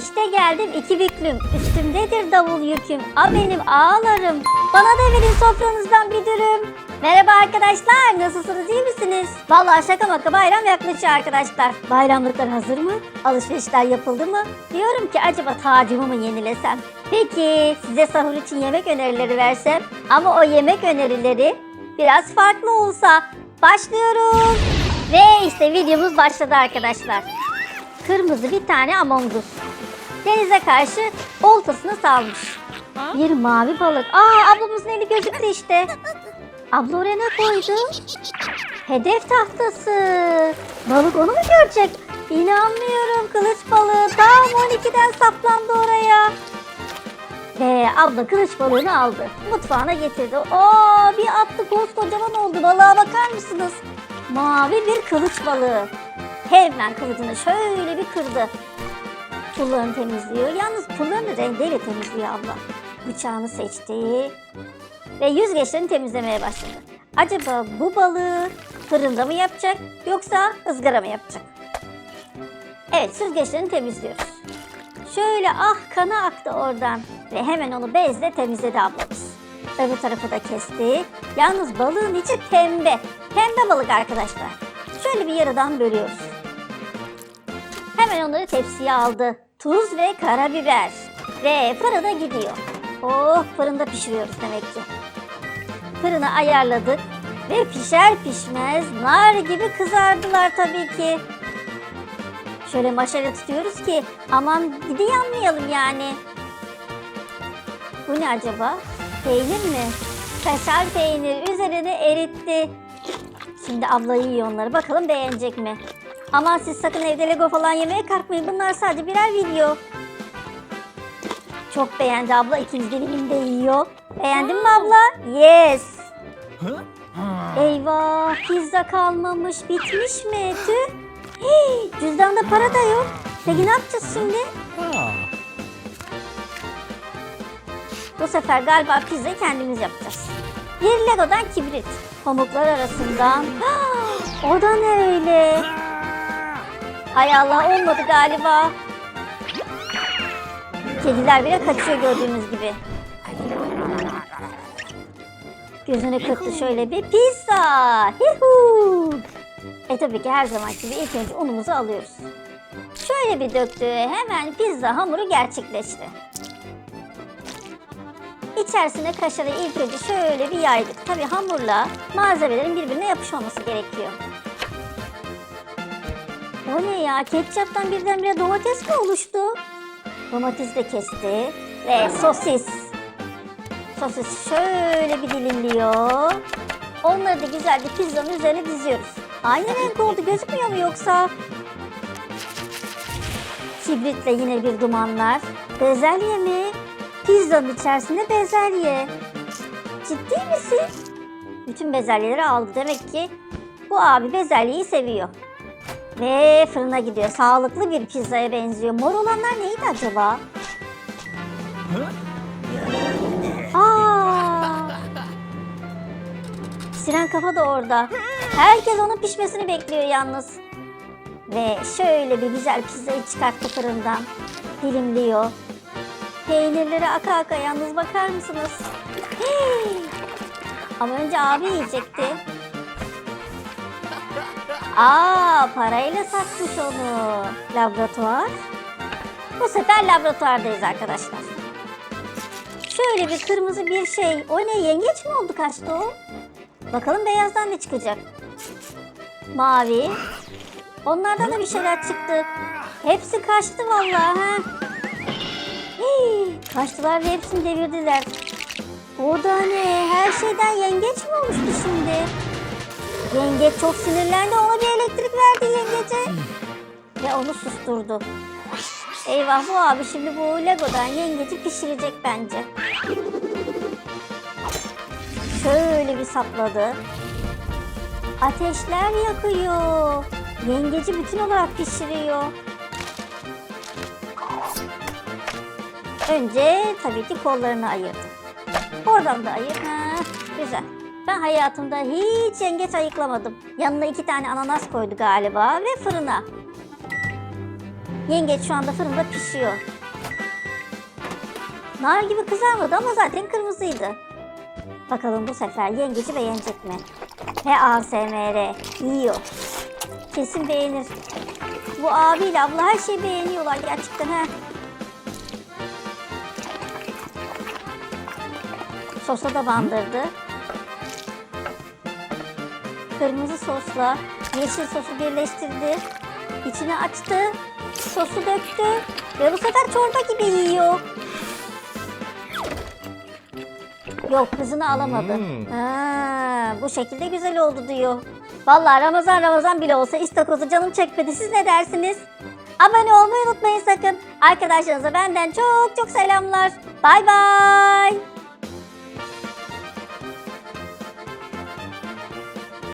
İşte geldim iki büklüm. Üstümdedir davul yüküm. A benim ağlarım. Bana da verin sofranızdan bir dürüm. Merhaba arkadaşlar. Nasılsınız iyi misiniz? Vallahi şaka maka bayram yaklaşıyor arkadaşlar. Bayramlıklar hazır mı? Alışverişler yapıldı mı? Diyorum ki acaba tacımı mı yenilesem? Peki size sahur için yemek önerileri versem? Ama o yemek önerileri biraz farklı olsa. Başlıyorum. Ve işte videomuz başladı arkadaşlar. Kırmızı bir tane Among Us. Denize karşı oltasını salmış. Bir mavi balık. Aa ablamızın eli gözüktü işte. Abla oraya ne koydu? Hedef tahtası. Balık onu mu görecek? İnanmıyorum kılıç balığı. Tam 12'den saplandı oraya. Ve abla kılıç balığını aldı. Mutfağına getirdi. Aa bir attı koskocaman oldu. Balığa bakar mısınız? Mavi bir kılıç balığı. Hemen kılıcını şöyle bir kırdı. Pullarını temizliyor. Yalnız pullarını rendeyle temizliyor abla. Bıçağını seçti. Ve yüzgeçlerini temizlemeye başladı. Acaba bu balığı fırında mı yapacak yoksa ızgara mı yapacak? Evet süzgeçlerini temizliyoruz. Şöyle ah kanı aktı oradan. Ve hemen onu bezle temizledi ablamız. Öbür tarafı da kesti. Yalnız balığın içi pembe. Pembe balık arkadaşlar. Şöyle bir yarıdan bölüyoruz. Hemen onları tepsiye aldı. Tuz ve karabiber. Ve fırına gidiyor. Oh fırında pişiriyoruz demek ki. Fırını ayarladık. Ve pişer pişmez nar gibi kızardılar tabii ki. Şöyle maşayla tutuyoruz ki aman gidi yanmayalım yani. Bu ne acaba? Peynir mi? Kaşar peynir üzerine eritti. Şimdi abla yiyor onları. Bakalım beğenecek mi? Aman siz sakın evde Lego falan yemeye kalkmayın. Bunlar sadece birer video. Çok beğendi abla. Dilimini de yiyor. Beğendin mi abla? Yes. Eyvah pizza kalmamış. Bitmiş mi? Tüh. Hii, cüzdanda para da yok. Peki ne yapacağız şimdi? Bu sefer galiba pizzayı kendimiz yapacağız. Bir Lego'dan kibrit. Pamuklar arasından. o da ne öyle? Hay Allah olmadı galiba. Kediler bile kaçıyor gördüğünüz gibi. Gözünü kırptı şöyle bir pizza. Hihu. E tabii ki her zaman gibi ilk önce unumuzu alıyoruz. Şöyle bir döktü. Hemen pizza hamuru gerçekleşti. İçerisine kaşarı ilk önce şöyle bir yaydık. Tabii hamurla malzemelerin birbirine yapışmaması gerekiyor. Ne ya? Ketçaptan birdenbire domates mi oluştu? Domates de kesti. Ve sosis. Sosis şöyle bir dilimliyor. Onları da güzelce pizzanın üzerine diziyoruz. Aynı renk oldu gözükmüyor mu yoksa? Kibritle yine bir dumanlar. Bezelye mi? Pizzanın içerisinde bezelye. Ciddi misin? Bütün bezelyeleri aldı. Demek ki bu abi bezelyeyi seviyor. Ve fırına gidiyor. Sağlıklı bir pizzaya benziyor. Mor olanlar neydi acaba? Aa! Siren kafa da orada. Herkes onun pişmesini bekliyor yalnız. Ve şöyle bir güzel pizzayı çıkarttı fırından. Dilimliyor. Peynirleri aka aka yalnız bakar mısınız? Hey! Ama önce abi yiyecekti. Aa parayla satmış onu. Laboratuvar. Bu sefer laboratuvardayız arkadaşlar. Şöyle bir kırmızı bir şey. O ne yengeç mi oldu kaçtı o? Bakalım beyazdan ne çıkacak. Mavi. Onlardan da bir şeyler çıktı. Hepsi kaçtı vallahi ha. Hii, kaçtılar ve hepsini devirdiler. O da ne? Her şeyden yengeç mi olmuştu şimdi? Yengeç çok sinirlendi. Ve onu susturdu. Eyvah bu abi şimdi bu Lego'dan yengeci pişirecek bence. Şöyle bir sapladı. Ateşler yakıyor. Yengeci bütün olarak pişiriyor. Önce tabii ki kollarını ayırdı. Oradan da ayır. Ha, güzel. Ben hayatımda hiç yengeç ayıklamadım. Yanına iki tane ananas koydu galiba ve fırına. Yengeç şu anda fırında pişiyor. Nar gibi kızarmadı ama zaten kırmızıydı. Bakalım bu sefer yengeci beğenecek mi? He ASMR yiyor. Kesin beğenir. Bu abiyle abla her şeyi beğeniyorlar gerçekten he. Sosa da bandırdı. Kırmızı sosla yeşil sosu birleştirdi. İçine açtı. Sosu döktü. Ve bu sefer çorba gibi yiyor. Yok hızını alamadı. Hmm. Ha, bu şekilde güzel oldu diyor. Vallahi Ramazan Ramazan bile olsa istakozu canım çekmedi. Siz ne dersiniz? Abone olmayı unutmayın sakın. Arkadaşlarınıza benden çok çok selamlar. Bay bay.